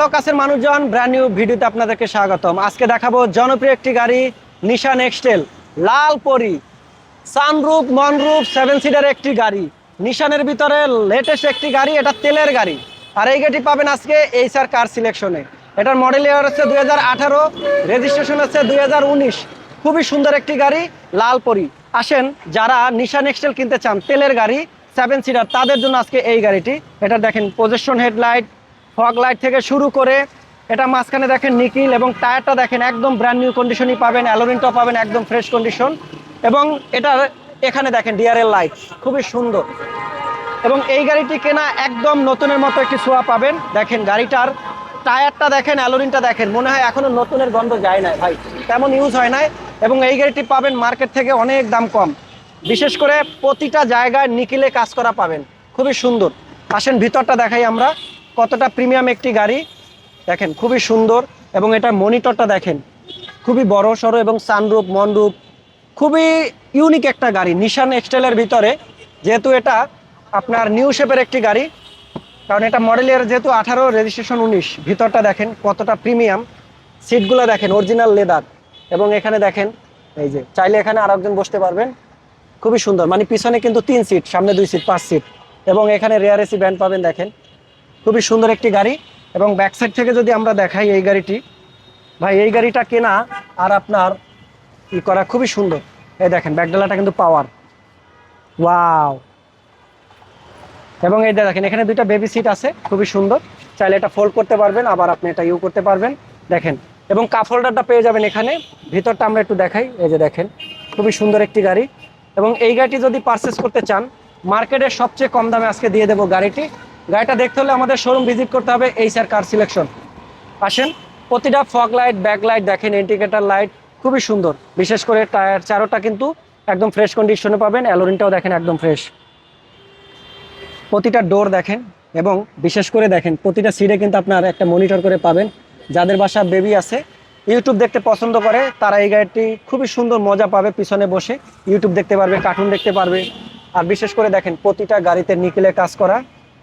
কাছের মানুষজন brand new ভিডিওতে আপনাদেরকে স্বাগতম। আজকে দেখাবো জনপ্রিয় একটি গাড়ি নিশান এক্সটেল লাল পরি সানরুফ মনরুফ সেভেন সিটার একটি গাড়ি। নিশানের ভিতরে লেটেস্ট একটি গাড়ি, এটা তেলের গাড়ি। আর এই গাড়িটি পাবেন আজকে এইচআর কার সিলেকশনে এটার মডেল ইয়ার হচ্ছে দুই হাজার আঠারো রেজিস্ট্রেশন হচ্ছে দুই হাজার উনিশ। খুবই সুন্দর একটি গাড়ি লাল পরি আসেন, যারা নিশান এক্সটেল কিনতে চান, তেলের গাড়ি সেভেন সিটার তাদের জন্য আজকে এই গাড়িটি। এটা দেখেন পজেশন হেডলাইট ফগ লাইট থেকে শুরু করে এটা মাঝখানে দেখেন নিকিল এবং টায়ারটা দেখেন একদম ব্র্যান্ড নিউ কন্ডিশনই পাবেন অ্যালোরিনটাও পাবেন একদম ফ্রেশ কন্ডিশন এবং এটার এখানে দেখেন ডিআরএল লাইট খুবই সুন্দর। এবং এই গাড়িটি কেনা একদম নতুনের মতো একটি ছোঁয়া পাবেন। দেখেন গাড়িটার টায়ারটা দেখেন অ্যালোরিনটা দেখেন, মনে হয় এখনও নতুনের গন্ধ যায় না ভাই, তেমন ইউজ হয় নাই। এবং এই গাড়িটি পাবেন মার্কেট থেকে অনেক দাম কম। বিশেষ করে প্রতিটা জায়গায় নিকিলে কাজ করা পাবেন, খুবই সুন্দর। আসেন ভিতরটা দেখাই আমরা। কতটা প্রিমিয়াম একটি গাড়ি? দেখেন, খুবই সুন্দর এবং এটার মনিটরটা দেখেন, খুবই বড় সড়ো এবং সানরূপ মনরূপ খুবই ইউনিক একটা গাড়ি। নিশান এক্সটেলের ভিতরে যেহেতু এটা আপনার নিউ শেপের একটি গাড়ি, কারণ এটা মডেলের যেহেতু আঠারো রেজিস্ট্রেশন উনিশ, ভিতরটা দেখেন কতটা প্রিমিয়াম সিটগুলো দেখেন অরিজিনাল লেদার এবং এখানে দেখেন, এই যে, চাইলে এখানে আর একজন বসতে পারবেন। খুবই সুন্দর মানে পিছনে কিন্তু তিন সিট সামনে দুই সিট পাঁচ সিট এবং এখানে রেয়ার এসি ব্যান্ড পাবেন, দেখেন। খুবই সুন্দর একটি গাড়ি এবং ব্যাক সাইড থেকে যদি আমরা দেখাই এই গাড়িটি, ভাই, এই গাড়িটা কেনা আর আপনার ই করা খুবই সুন্দর। এই দেখেন ব্যাকডালাটা কিন্তু পাওয়ার ওয়াও এবং এই দেখেন, এখানে দুইটা বেবি সিট আছে, খুবই সুন্দর। চাইলে এটা ফোল্ড করতে পারবেন, আবার আপনি এটা ইউ করতে পারবেন। দেখেন, এবং কাপ হোল্ডারটা পেয়ে যাবেন এখানে। ভিতরটা আমরা একটু দেখাই, এই যে দেখেন, খুবই সুন্দর একটি গাড়ি। এবং এই গাড়িটি যদি পারচেস করতে চান মার্কেটের সবচেয়ে কম দামে আজকে দিয়ে দেবো গাড়িটি। গাড়িটা দেখতে হলে আমাদের শোরুম ভিজিট করতে হবে এই স্যার কার সিলেকশন আসেন, প্রতিটা ফগ লাইট ব্যাক লাইট দেখেন ইন্ডিকেটার লাইট খুবই সুন্দর। বিশেষ করে টায়ার চারোটা কিন্তু একদম ফ্রেশ কন্ডিশনে পাবেন অ্যালোরিনটাও দেখেন একদম ফ্রেশ প্রতিটা ডোর দেখেন এবং বিশেষ করে দেখেন, প্রতিটা সিটে কিন্তু আপনার একটা মনিটর করে পাবেন। যাদের বাসা বেবি আছে ইউটিউব দেখতে পছন্দ করে, তারা এই গাড়িটি খুবই সুন্দর মজা পাবে পিছনে বসে। ইউটিউব দেখতে পারবে কার্টুন দেখতে পারবে। আর বিশেষ করে দেখেন, প্রতিটা গাড়িতে নিকেলে কাজ করা।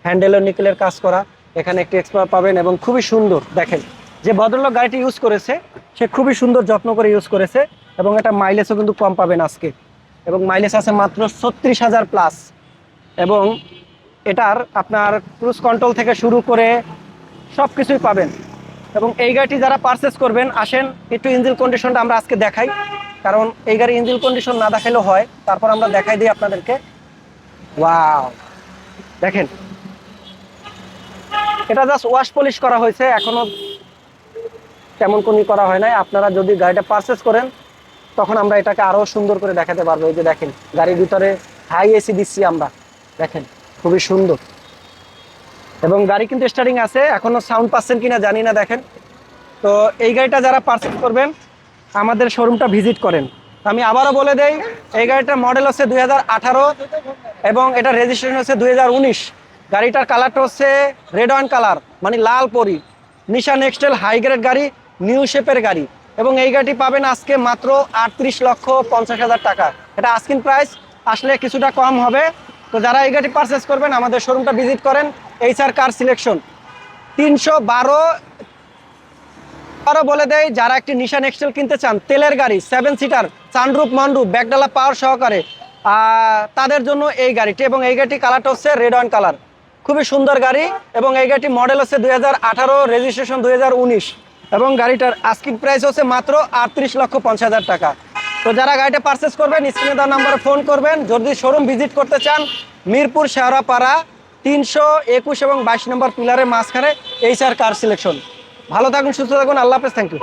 হ্যান্ডেলও নিকেলের কাজ করা। এখানে একটি এক্সপ্লোর পাবেন এবং খুবই সুন্দর, দেখেন, যে ভদ্রলোক গাড়িটি ইউজ করেছে, সে খুবই সুন্দর যত্ন করে ইউজ করেছে এবং এটা মাইলেজও কিন্তু কম পাবেন আজকে। এবং মাইলেজ আছে মাত্র ছত্রিশ হাজার প্লাস এবং এটার আপনার ক্রুজ কন্ট্রোল থেকে শুরু করে সব কিছুই পাবেন। এবং এই গাড়িটি যারা পারচেস করবেন, আসেন, একটু ইঞ্জিন কন্ডিশনটা আমরা আজকে দেখাই। কারণ এই গাড়ি ইঞ্জিন কন্ডিশন না দেখাইলেও হয়। তারপর আমরা দেখাই দিই আপনাদেরকে। ওয়াও দেখেন এটা জাস্ট ওয়াশ পলিশ করা হয়েছে, এখনও তেমন কোনো করা হয় নাই। আপনারা যদি গাড়িটা পারচেস করেন, তখন আমরা এটাকে আরও সুন্দর করে দেখাতে পারব। এই যে দেখেন, গাড়ির ভিতরে হাই এসি দিচ্ছি আমরা। দেখেন, খুবই সুন্দর। এবং গাড়ি কিন্তু স্টার্টিং আছে, এখনও সাউন্ড পাচ্ছেন কিনা জানি না দেখেন। তো এই গাড়িটা যারা পারচেস করবেন, আমাদের শোরুমটা ভিজিট করেন। আমি আবারও বলে দেই, এই গাড়িটার মডেল হচ্ছে দুই হাজার আঠারো এবং এটা রেজিস্ট্রেশন হচ্ছে দুই হাজার উনিশ। গাড়িটার কালারটা হচ্ছে রেড ওয়ান কালার মানে লাল পরি। Nissan X Trail high grade গাড়ি নিউ শেপের গাড়ি। এবং এই গাড়িটি পাবেন আজকে মাত্র আটত্রিশ লক্ষ পঞ্চাশ হাজার টাকা। এটা আস্কিন প্রাইস আসলে কিছুটা কম হবে। তো যারা এই গাড়ি পারচেস করবেন, আমাদের শোরুমটা ভিজিট করেন এইচআর কার সিলেকশন তিনশো বারো আরও বলে দেয়, যারা একটি নিশান এক্সটেল কিনতে চান, তেলের গাড়ি সেভেন সিটার সানরুপ মনরুপ ব্যাকডালা পাওয়ার সহকারে। তাদের জন্য এই গাড়িটি, এবং এই গাড়িটি কালারটা হচ্ছে রেড ওয়ান কালার খুবই সুন্দর গাড়ি এবং এই গাড়িটি মডেল হচ্ছে দুই হাজার আঠারো রেজিস্ট্রেশন দুই এবং গাড়িটার আস্কিং প্রাইস হচ্ছে মাত্র আটত্রিশ লক্ষ পঞ্চাশ হাজার টাকা। তো যারা গাড়িটা পারচেস করবেন স্ক্রিনে দেওয়ার নাম্বারে ফোন করবেন, যদি শোরুম ভিজিট করতে চান, মিরপুর শেওড়াপাড়া তিনশো একুশ এবং বাইশ নম্বর পিলারের মাঝখানে এইচআর কার সিলেকশন ভালো থাকুন, সুস্থ থাকুন, আল্লাহ হাফেজ থ্যাংক ইউ